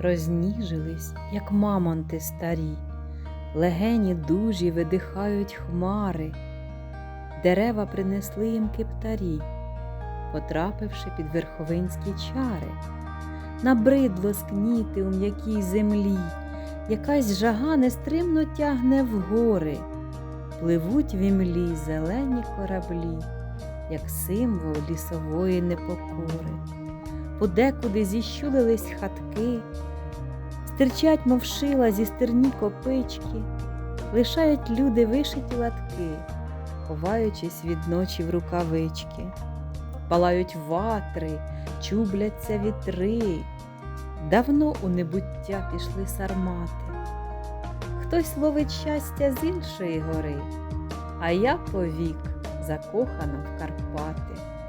розніжились, як мамонти старі, легені дужі видихають хмари, дерева принесли їм кептарі, потрапивши під верховинські чари. Набридло скніти у м'якій землі, якась жага нестримно тягне вгори, пливуть в імлі зелені кораблі, як символ лісової непокори. Подекуди зіщулились хатки, стирчать, мов шила зі стерні копички, лишають люди вишиті латки, ховаючись від ночі в рукавички, палають ватри, чубляться вітри. Давно у небуття пішли сармати. Хтось ловить щастя з іншої гори, а я повік закохана в Карпати.